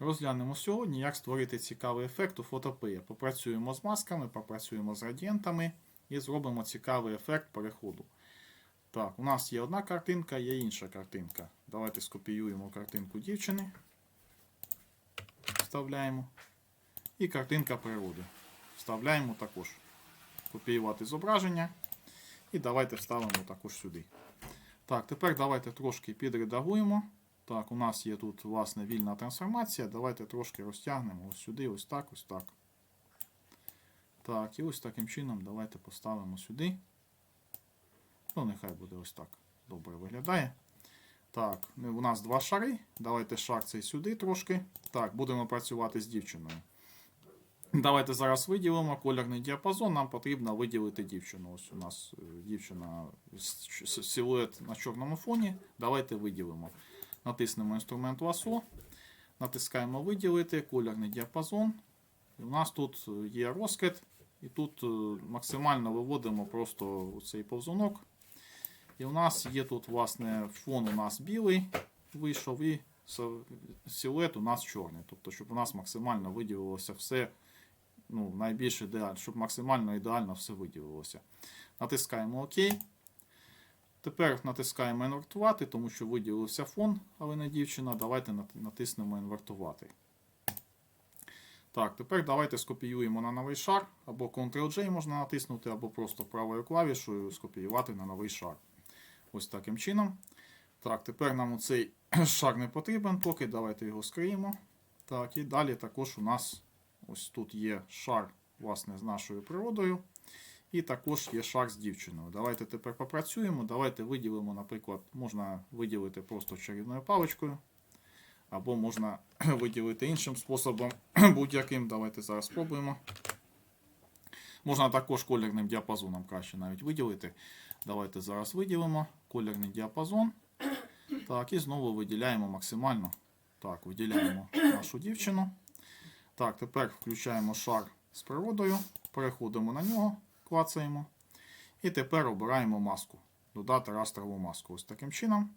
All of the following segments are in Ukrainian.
Розглянемо сьогодні, як створити цікавий ефект у фотопея. Попрацюємо з масками, попрацюємо з градієнтами і зробимо цікавий ефект переходу. Так, у нас є одна картинка, є інша картинка. Давайте скопіюємо картинку дівчини. Вставляємо. І картинка природи. Вставляємо також. Копіювати зображення. І давайте вставимо також сюди. Так, тепер давайте трошки підредагуємо. Так, у нас є тут, власне, вільна трансформація. Давайте трошки розтягнемо ось сюди, ось так, ось так. Так, і ось таким чином давайте поставимо сюди. Ну, нехай буде ось так. Добре виглядає. Так, ну, у нас два шари. Давайте шар цей сюди трошки. Так, будемо працювати з дівчиною. Давайте зараз виділимо кольорний діапазон. Нам потрібно виділити дівчину. Ось у нас е, дівчина силует на чорному фоні. Давайте виділимо. Натиснемо інструмент ласо, натискаємо виділити, кольорний діапазон. І у нас тут є розкид. І тут е, максимально виводимо просто цей повзунок. І у нас є тут, власне, фон у нас білий вийшов, і силует у нас чорний. Тобто, щоб у нас максимально виділилося все, ну, найбільш ідеально, щоб максимально ідеально все виділилося. Натискаємо ОК. Тепер натискаємо інвертувати, тому що виділився фон, але не дівчина. Давайте натиснемо інвертувати. Так, тепер давайте скопіюємо на новий шар, або Ctrl-J можна натиснути, або просто правою клавішою скопіювати на новий шар. Ось таким чином. Так, тепер нам цей шар не потрібен, поки давайте його скриємо. Так, і далі також у нас ось тут є шар власне, з нашою природою. І також є шар з дівчиною. Давайте тепер попрацюємо. Давайте виділимо, наприклад, можна виділити просто чарівною паличкою. Або можна виділити іншим способом, будь-яким. Давайте зараз спробуємо. Можна також колірним діапазоном краще навіть виділити. Давайте зараз виділимо колірний діапазон. Так, і знову виділяємо максимально. Так, виділяємо нашу дівчину. Так, тепер включаємо шар з природою, переходимо на нього, клацаємо. І тепер обираємо маску. Додати растрову маску. Ось таким чином.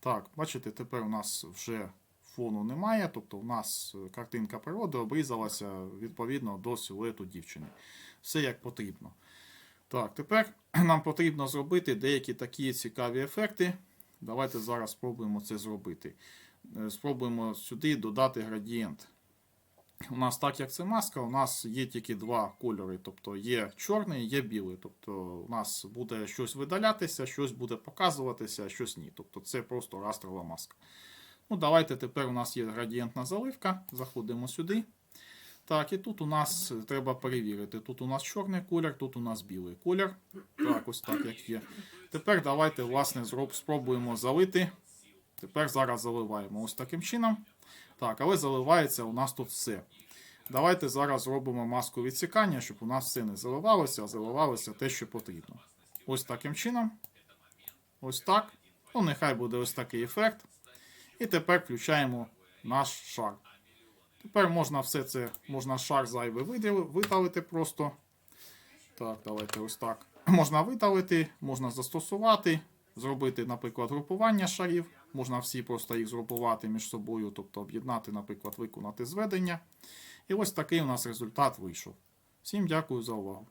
Так, бачите, тепер у нас вже фону немає, тобто у нас е, картинка природи обрізалася відповідно до силуету дівчини. Все як потрібно. Так, тепер нам потрібно зробити деякі такі цікаві ефекти. Давайте зараз спробуємо це зробити. Е, Спробуємо сюди додати градієнт. У нас, так як це маска, у нас є тільки два кольори. Тобто є чорний, є білий. Тобто у нас буде щось видалятися, щось буде показуватися, щось ні. Тобто це просто растрова маска. Ну, давайте тепер у нас є градієнтна заливка. Заходимо сюди. Так, і тут у нас треба перевірити. Тут у нас чорний колір, тут у нас білий колір. Так, ось так як є. Тепер давайте, власне, спробуємо залити. Тепер зараз заливаємо ось таким чином. Так, але заливається у нас тут все. Давайте зараз зробимо маску відсікання, щоб у нас все не заливалося, а заливалося те, що потрібно. Ось таким чином. Ось так. Ну, нехай буде ось такий ефект. І тепер включаємо наш шар. Тепер можна все це, можна шар зайвий видалити просто. Так, давайте ось так. Можна видалити, можна застосувати, зробити, наприклад, групування шарів. Можна всі просто їх згрупувати між собою, тобто об'єднати, наприклад, виконати зведення. І ось такий у нас результат вийшов. Всім дякую за увагу.